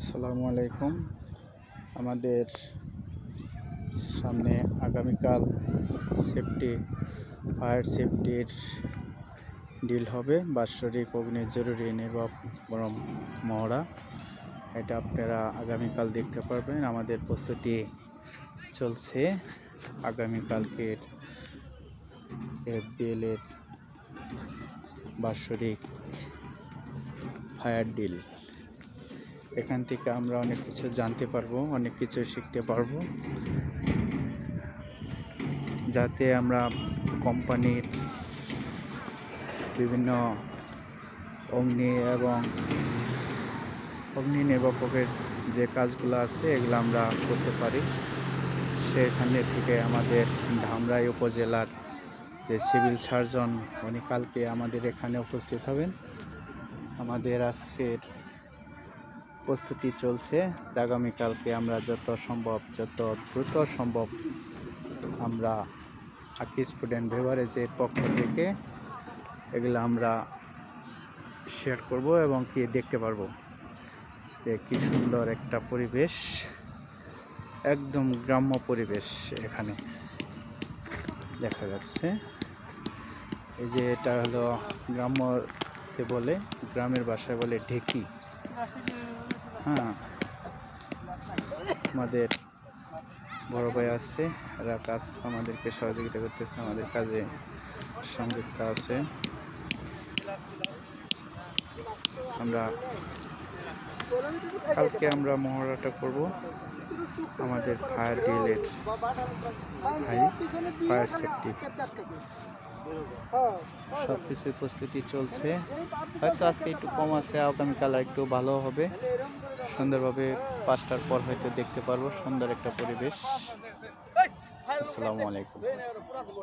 আসসালামু আলাইকুম। আমাদের সামনে আগামীকাল সেফটি ফায়ার সেফটির ডিল হবে। বাৎসরিক অগ্নি জরুরি নির্বাপন মহড়া। এটা আপনারা আগামীকাল দেখতে পারবেন। আমাদের প্রস্তুতি চলছে আগামীকালকের এফবিএল এর বাৎসরিক ফায়ার ডিল এখান থেকে আমরা অনেক কিছু জানতে পারব, অনেক কিছু শিখতে পারব। যাতে আমরা কোম্পানির বিভিন্ন অগ্নি এবং অগ্নি নির্বাপকের যে কাজগুলো আছে, এগুলো আমরা করতে পারি। সেখানে থেকে আমাদের ধামরাই উপজেলার যে সিভিল সার্জন, উনি কালকে আমাদের এখানে উপস্থিত হবেন। আমাদের আজকের প্রস্তুতি চলছে। আগামীকালকে আমরা যত সম্ভব, যত দ্রুত সম্ভব আমরা আকিস ফুড অ্যান্ড বেভারেজের পক্ষ থেকে এগুলো আমরা শেয়ার করব এবং কি দেখতে পারব। যে কী সুন্দর একটা পরিবেশ, একদম গ্রাম্য পরিবেশ এখানে দেখা যাচ্ছে। এই যে এটা হলো গ্রাম্যতে বলে, গ্রামের ভাষায় বলে ঢেকি। হ্যাঁ। আমাদের বড় ভাই আছে এরা কাজ আমাদেরকে সহযোগিতা করতেছে, আমাদের কাজে সংযুক্ত আছে। আমরা কালকে আমরা মহড়াটা করব, আমাদের ফায়ার ডিলের ফায়ার সেফটি। সব কিছুই প্রস্তুতি চলছে। হয়তো আজকে একটু কম আছে আগামীকাল আর একটু ভালো হবে। সুন্দরভাবে পাঁচটার পর হয়তো দেখতে পারব, সুন্দর একটা পরিবেশ। আসসালামু আলাইকুম।